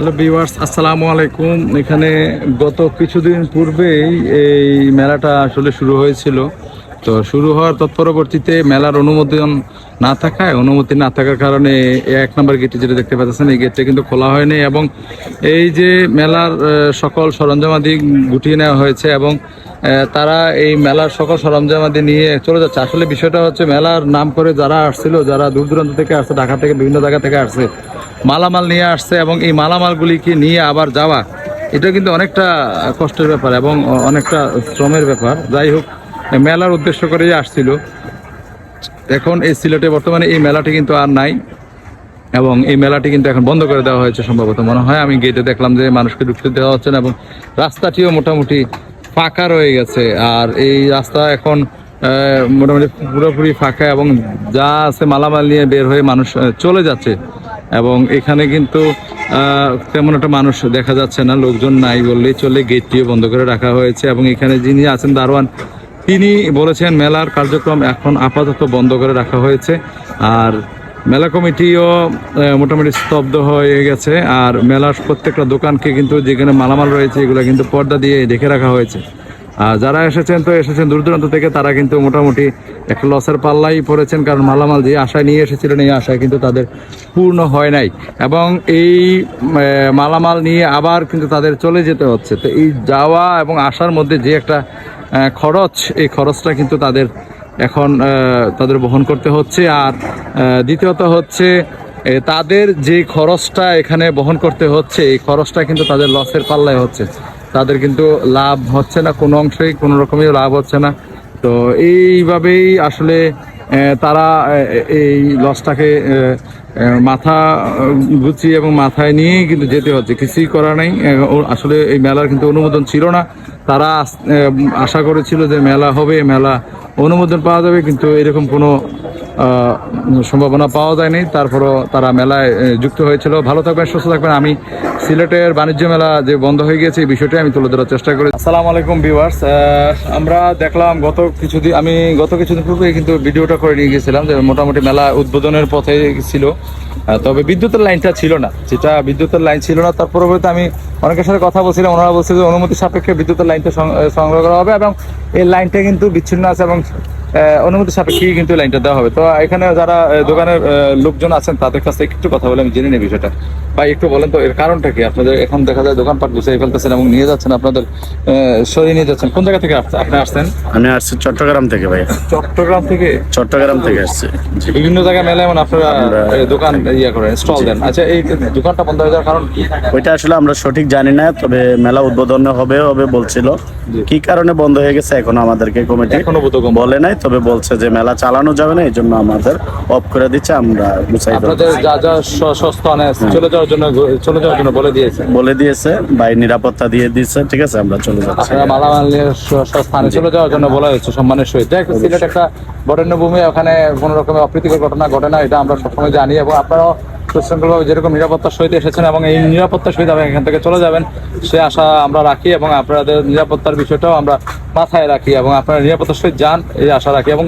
Hello বিভার্স আসসালামু আলাইকুম। এখানে গত কিছুদিন পূর্বেই এই মেলাটা আসলে শুরু হয়েছিল। তো শুরু হওয়ার তৎপরবর্তীতে মেলার অনুমোদন না থাকায়, অনুমতি না থাকার কারণে এক নম্বর গেটে যেটা দেখতে পাচ্ছেন, এই গেটটা কিন্তু খোলা হয়নি এবং এই যে মেলার সকল সরঞ্জামাদি গুটিয়ে নেওয়া হয়েছে এবং তারা এই মেলার সকল সরঞ্জামাদি নিয়ে চলে যাচ্ছে। আসলে বিষয়টা হচ্ছে মেলার নাম করে যারা আসছিল, যারা দূর দূরান্ত থেকে আসছে, ঢাকা থেকে বিভিন্ন জায়গা থেকে আসছে, মালামাল নিয়ে আসছে এবং এই মালামালগুলিকে নিয়ে আবার যাওয়া, এটা কিন্তু অনেকটা কষ্টের ব্যাপার এবং অনেকটা শ্রমের ব্যাপার। যাই হোক মেলার উদ্দেশ্য করেই আসছিল। এখন এই সিলেটে বর্তমানে এই মেলাটি কিন্তু আর নাই এবং এই মেলাটি কিন্তু এখন বন্ধ করে দেওয়া হয়েছে সম্ভবত। মনে হয় আমি গেটে দেখলাম যে মানুষকে ঢুকতে দেওয়া হচ্ছে না এবং রাস্তাটিও মোটামুটি ফাঁকা রয়ে গেছে। আর এই রাস্তা এখন মোটামুটি পুরোপুরি ফাঁকা এবং যা আছে মালামাল নিয়ে বের হয়ে মানুষ চলে যাচ্ছে এবং এখানে কিন্তু তেমন একটা মানুষ দেখা যাচ্ছে না, লোকজন নাই বললেই চলে, গেটটিও বন্ধ করে রাখা হয়েছে এবং এখানে যিনি আছেন দারোয়ান তিনি বলেছেন, মেলার কার্যক্রম এখন আপাতত বন্ধ করে রাখা হয়েছে। আর মেলা কমিটিও মোটামুটি স্তব্ধ হয়ে গেছে। আর মেলার প্রত্যেকটা দোকানকে কিন্তু যেখানে মালামাল রয়েছে, এগুলো কিন্তু পর্দা দিয়ে দেখে রাখা হয়েছে। যারা এসেছেন তো এসেছেন দূর দূরান্ত থেকে, তারা কিন্তু মোটামুটি একটা লসের পাল্লাই পড়েছেন, কারণ মালামাল যে আশায় নিয়ে এসেছিলেন, এই আশায় কিন্তু তাদের পূর্ণ হয় নাই। এবং এই মালামাল নিয়ে আবার কিন্তু তাদের চলে যেতে হচ্ছে। তো এই যাওয়া এবং আসার মধ্যে যে একটা খরচ, এই খরচটা কিন্তু তাদের এখন তাদের বহন করতে হচ্ছে। আর দ্বিতীয়ত হচ্ছে তাদের যে খরচটা এখানে বহন করতে হচ্ছে, এই খরচটা কিন্তু তাদের লসের পাল্লায় হচ্ছে। তাদের কিন্তু লাভ হচ্ছে না কোনো অংশেই, কোনো রকমের লাভ হচ্ছে না। তো এইভাবেই আসলে তারা এই লসটাকে মাথা গুছিয়ে এবং মাথায় নিয়েই কিন্তু যেতে হচ্ছে। কিছুই করা নাই। আসলে এই মেলার কিন্তু অনুমোদন ছিল না। তারা আশা করেছিল যে মেলা হবে, মেলা অনুমোদন পাওয়া যাবে, কিন্তু এরকম কোনো সম্ভাবনা পাওয়া যায়নি। তারপরও তারা মেলায় যুক্ত হয়েছিল। ভালো থাকবেন, সুস্থ থাকবেন। আমি সিলেটের বাণিজ্য মেলা যে বন্ধ হয়ে গেছে এই বিষয়টি আমি তুলে ধরার চেষ্টা করি। আসসালামু আলাইকুম ভিউয়ার্স আমরা দেখলাম গত কিছুদিন, আমি গত কিছুদিন পূর্বে কিন্তু ভিডিওটা করে নিয়ে গেছিলাম যে মোটামুটি মেলা উদ্বোধনের পথে ছিল। তবে বিদ্যুতের লাইনটা ছিল না। যেটা বিদ্যুতের লাইন ছিল না, তার পরবর্তীতে আমি অনেকের সাথে কথা বলছিলাম। ওনারা বলছে যে অনুমতি সাপেক্ষে বিদ্যুতের লাইনটা সংগ্রহ করা হবে এবং এই লাইনটা কিন্তু বিচ্ছিন্ন আছে এবং অনুমতি সাপেক্ষে কিন্তু লাইনটা দেওয়া হবে। তো এখানে যারা দোকানের লোকজন আছেন, তাদের কাছে একটু কথা বলে আমি জেনে নিই বিষয়টা। ভাই একটু বলেন তো এর কারণটা কি? আপনাদের এখন দেখা যায় দোকানপাট গুছিয়ে ফেলতেছেন এবং নিয়ে যাচ্ছেন আপনাদের সরিয়ে নিয়ে যাচ্ছেন। কোন জায়গা থেকে আপনি আসছেন? আমি আসছি চট্টগ্রাম থেকে ভাই। চট্টগ্রাম থেকে? চট্টগ্রাম থেকে আসছি। বিভিন্ন জায়গায় মেলায় মানে আপনারা দোকান ইয়ে করেন স্টল দেন। আচ্ছা এই দোকানটা বন্ধ হয়ে যাওয়ার কারণ কি? ওইটা আসলে আমরা সঠিক জানি না তবে মেলা উদ্বোধন হবে হবে বলছিল। কি কারণে বন্ধ হয়ে গেছে এখনও আমাদেরকে কমিটি এখনও বলে নাই তবে বলছে যে মেলা চালানো যাবে না এই জন্য আমাদের অফ করে দিচ্ছে আমরা। আপনাদের যা যা সস্তানে চলে যাওয়ার জন্য চলে যাওয়ার জন্য বলে দিয়েছে। বলে দিয়েছে ভাই নিরাপত্তা দিয়ে দিচ্ছে ঠিক আছে আমরা চলে যাচ্ছি। আপনারা মালামাল নিয়ে স্থানে চলে যাওয়ার জন্য বলা হয়েছে সম্মানের সহিত। যাই সিলেট একটা বরেণ্য ভূমি ওখানে কোনো রকমের অপ্রীতিকর ঘটনা ঘটে না এটা আমরা সবসময় জানি এবং আপনারাও সুশৃঙ্খলভাবে যেরকম নিরাপত্তার সহিত এসেছেন এবং এই নিরাপত্তার সহিত আপনি এখান থেকে চলে যাবেন সে আশা আমরা রাখি এবং আপনাদের নিরাপত্তার বিষয়টাও আমরা মাথায় রাখি এবং আপনারা নিরাপত্তার সহিত যান এই আশা রাখি এবং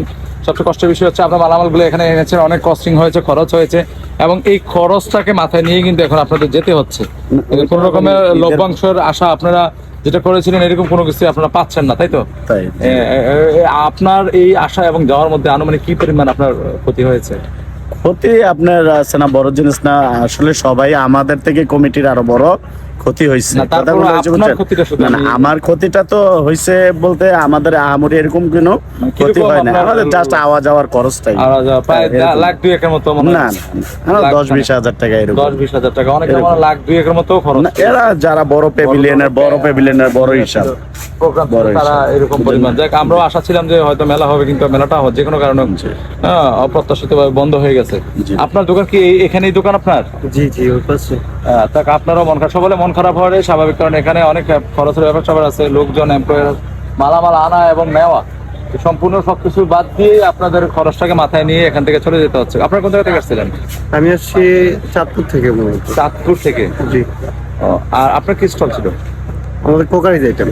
সবচেয়ে কষ্টের বিষয় হচ্ছে আপনার মালামালগুলো এখানে এনেছেন অনেক কস্টিং হয়েছে খরচ হয়েছে এবং এই খরচটাকে মাথায় নিয়ে কিন্তু এখন আপনাদের যেতে হচ্ছে। কোন রকমের লভ্যাংশের আশা আপনারা যেটা করেছিলেন এরকম কোনো কিছু আপনারা পাচ্ছেন না তাই তো? আপনার এই আশা এবং যাওয়ার মধ্যে আনুমানিক কি পরিমাণ আপনার ক্ষতি হয়েছে? ক্ষতি আপনার আছে না বড় জিনিস না আসলে সবাই আমাদের থেকে কমিটির আরও বড়। ক্ষতি হয়েছে আমার ক্ষতিটা তো হয়েছে বলতে আমাদের আহামরি এরকম কোনো ক্ষতি হয় না আমাদের জাস্ট আওয়া যাওয়ার খরচটাই। আর যা প্রায় এরকম। দা- লাখ দুই একের মতো না হয়। দশ বিশ হাজার টাকা এরকম। দশ বিশ হাজার টাকা। অনেকে আমার লাখ দুই একের মতো খরচ এরা যারা বড় পেভিলিয়নের বড় পেভিলিয়নের বড় হিসাব। তারা এরকম পরিমাণ। যাক আমরাও আশা ছিলাম যে হয়তো মেলা হবে কিন্তু মেলাটা যে কোনো কারণে হ্যাঁ, অপ্রত্যাশিতভাবে বন্ধ হয়ে গেছে। আপনার দোকান কি এখানেই দোকান আপনার? জি জি ওই পাশে। আপনারও মন খারাপ। মন খারাপ হওয়ার স্বাভাবিক কারণ এখানে অনেক খরচের ব্যাপার স্যাপার আছে লোকজন এমপ্লয়ার মালামাল আনা এবং নেওয়া। সম্পূর্ণ সবকিছু বাদ দিয়ে আপনাদের খরচটাকে মাথায় নিয়ে এখান থেকে চলে যেতে হচ্ছে। আপনার কোন জায়গা থেকে আসছিলেন? আমি আসছি চাঁদপুর থেকে চাঁদপুর থেকে? জি। আর আপনার কি স্টল ছিল? আমাদের কোকারি যাইতাম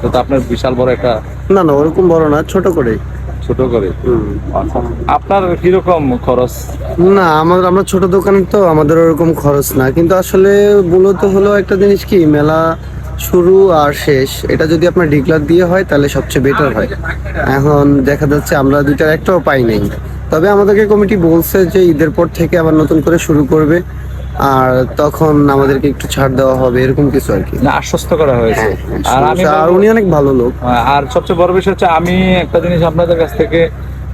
তো তো আপনার বিশাল বড় একটা না না ওরকম বড় না ছোট করেই। ছোট করে? আচ্ছা। আপনার কীরকম খরচ? না আমাদের আমরা ছোট দোকানের তো আমাদের ওরকম খরচ না। কিন্তু আসলে মূলত হলো একটা জিনিস কি মেলা শুরু আর শেষ এটা যদি আপনার ডিক্লার দিয়ে হয় তাহলে সবচেয়ে বেটার হয়। এখন দেখা যাচ্ছে আমরা দুইটার একটাও পাই নাই। তবে আমাদেরকে কমিটি বলছে যে ঈদের পর থেকে আবার নতুন করে শুরু করবে। আর তখন আমাদেরকে একটু ছাড় দেওয়া হবে এরকম কিছু আর কি। না আশ্বস্ত করা হয়েছে। হ্যাঁ, আর আমি আর উনি অনেক ভালো লোক। হ্যাঁ, আর সবচেয়ে বড় বিষয় হচ্ছে আমি একটা জিনিস আপনাদের কাছ থেকে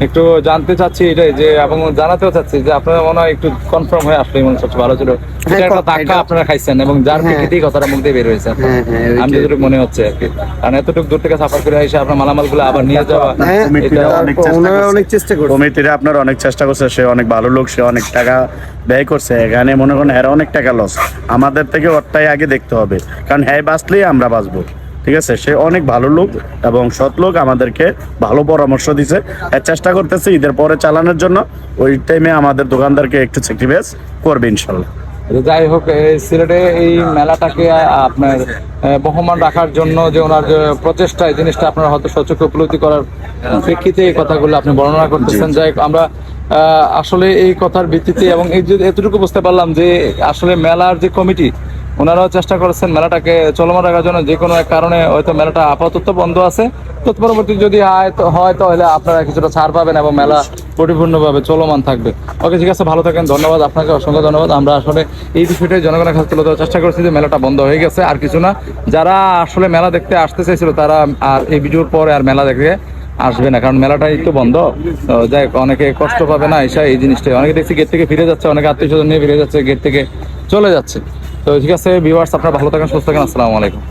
একটু জানতে চাচ্ছি এটাই যে এবং জানাতেও চাচ্ছি যে আপনারা মনে হয় একটু কনফার্ম হয়ে আসলে মনে সবচেয়ে ভালো ছিল। একটা ধাক্কা আপনারা খাইছেন এবং যার হ্যাঁ। প্রেক্ষিতেই কথাটা মুখ দিয়ে বের হয়েছে। হ্যাঁ, হ্যাঁ, আমি। যতটুকু মনে হচ্ছে আর কি। কারণ এতটুকু দূর থেকে সাফার করে এসে আপনার মালামালগুলো আবার নিয়ে যাওয়া কমিটিরা অনেক চেষ্টা ওনারা করছে। অনেক চেষ্টা করছে। কমিটিরা আপনার অনেক চেষ্টা করছে সে অনেক ভালো লোক সে অনেক টাকা ব্যয় করছে। এখানে মনে করেন হ্যাঁ অনেক টাকা লস আমাদের থেকে ওরটাই আগে দেখতে হবে। কারণ হ্যাঁ বাঁচলেই আমরা বাঁচবো। ঠিক আছে? সে অনেক ভালো লোক এবং সৎ লোক আমাদেরকে ভালো পরামর্শ দিছে। চেষ্টা করতেছে ঈদের পরে চালানোর জন্য। ওই টাইমে আমাদের দোকানদারকে একটু স্যাক্রিফাইস করবে ইনশাল্লাহ যাই হোক এই সিলেটে এই মেলাটাকে আপনার বহমান রাখার জন্য যে ওনার যে প্রচেষ্টা এই জিনিসটা আপনারা হয়তো সচক্ষে উপলব্ধি করার প্রেক্ষিতে এই কথাগুলো আপনি বর্ণনা করতেছেন। যাই হোক, আমরা আহ, আসলে এই কথার ভিত্তিতে এবং এই যে এতটুকু বুঝতে পারলাম যে আসলে মেলার যে কমিটি ওনারাও চেষ্টা করেছেন মেলাটাকে চলমান রাখার জন্য, যে কোনো এক কারণে হয়তো মেলাটা আপাতত বন্ধ আছে। তো পরবর্তী যদি হয়, তাহলে আপনারা কিছুটা ছাড় পাবেন এবং মেলা পরিপূর্ণভাবে চলমান থাকবে। ওকে, ঠিক আছে, ভালো থাকেন, ধন্যবাদ আপনাকে, অসংখ্য ধন্যবাদ। আমরা আসলে এই বিষয়টাই জনগণের কাছে তুলে দেওয়ার চেষ্টা করছি যে মেলাটা বন্ধ হয়ে গেছে, আর কিছু না। যারা আসলে মেলা দেখতে আসতে চাইছিল, তারা আর এই ভিডিওর পরে আর মেলা দেখে আসবে না, কারণ মেলাটাই তো বন্ধ। যাই অনেকে কষ্ট পাবে না, এসে এই জিনিসটাই। অনেকে দেখছি গেট থেকে ফিরে যাচ্ছে, অনেকে আত্মীয় স্বজন নিয়ে ফিরে যাচ্ছে গেট থেকে চলে যাচ্ছে। তো ঠিক আছে ভিউয়ার্স আপনারা ভালো থাকেন সুস্থ থাকেন আসসালামু আলাইকুম।